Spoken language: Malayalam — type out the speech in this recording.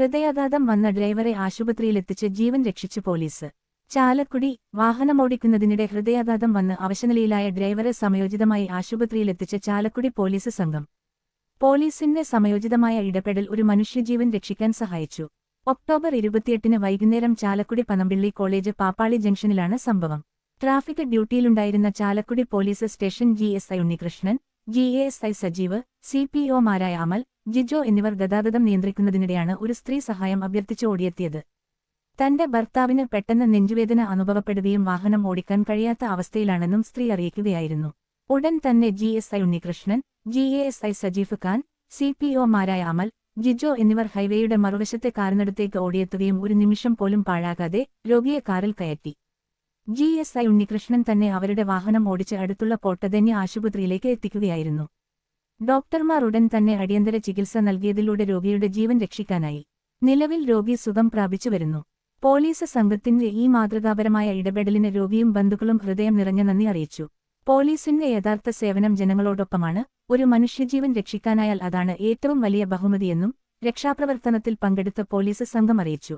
ഹൃദയാഘാതം വന്ന ഡ്രൈവറെ ആശുപത്രിയിലെത്തിച്ച് ജീവൻ രക്ഷിച്ച് പോലീസ്. ചാലക്കുടി വാഹനമോടിക്കുന്നതിനിടെ ഹൃദയാഘാതം വന്ന് അവശനിലയിലായ ഡ്രൈവറെ സമയോചിതമായി ആശുപത്രിയിലെത്തിച്ച ചാലക്കുടി പോലീസ് സംഘം. പോലീസിന്റെ സമയോചിതമായ ഇടപെടൽ ഒരു മനുഷ്യജീവൻ രക്ഷിക്കാൻ സഹായിച്ചു. ഒക്ടോബർ ഇരുപത്തിയെട്ടിന് വൈകുന്നേരം ചാലക്കുടി പനമ്പിള്ളി കോളേജ് പാപ്പാളി ജംഗ്ഷനിലാണ് സംഭവം. Traffic ഡ്യൂട്ടിയിലുണ്ടായിരുന്ന Chalakudy police station G S I Unnikrishnan G A S I Sajeev C P ഒമാരായ Amal Jijo എന്നിവർ ഗതാഗതം നിയന്ത്രിക്കുന്നതിനിടെയാണ് ഒരു സ്ത്രീ സഹായം അഭ്യർത്ഥിച്ച് ഓടിയെത്തിയത്. തന്റെ ഭർത്താവിന് പെട്ടെന്ന് നെഞ്ചുവേദന അനുഭവപ്പെടുകയും വാഹനം ഓടിക്കാൻ കഴിയാത്ത അവസ്ഥയിലാണെന്നും സ്ത്രീ അറിയിക്കുകയായിരുന്നു. ഉടൻ തന്നെ G S I Unnikrishnan G A S I Sajeef Khan C P ഒമാരായ Amal Jijo എന്നിവർ ഹൈവേയുടെ മറുവശത്തെ കാറിനടുത്തേക്ക് ഓടിയെത്തുകയും ഒരു നിമിഷം പോലും പാഴാകാതെ രോഗിയെ കാറിൽ കയറ്റി. ജി എസ് ഐ ഉണ്ണികൃഷ്ണൻ തന്നെ അവരുടെ വാഹനം ഓടിച്ച് അടുത്തുള്ള പോട്ടധന്യ ആശുപത്രിയിലേക്ക് എത്തിക്കുകയായിരുന്നു. ഡോക്ടർമാർ ഉടൻ തന്നെ അടിയന്തര ചികിത്സ നൽകിയതിലൂടെ രോഗിയുടെ ജീവൻ രക്ഷിക്കാനായി. നിലവിൽ രോഗി സുഖം പ്രാപിച്ചു വരുന്നു. പോലീസ് സംഘത്തിന്റെ ഈ മാതൃകാപരമായ ഇടപെടലിന് രോഗിയും ബന്ധുക്കളും ഹൃദയം നിറഞ്ഞ നന്ദി അറിയിച്ചു. പോലീസിന്റെ യഥാർത്ഥ സേവനം ജനങ്ങളോടൊപ്പമാണ്. ഒരു മനുഷ്യജീവൻ രക്ഷിക്കാനായാൽ അതാണ് ഏറ്റവും വലിയ ബഹുമതിയെന്നും രക്ഷാപ്രവർത്തനത്തിൽ പങ്കെടുത്ത പോലീസ് സംഘം അറിയിച്ചു.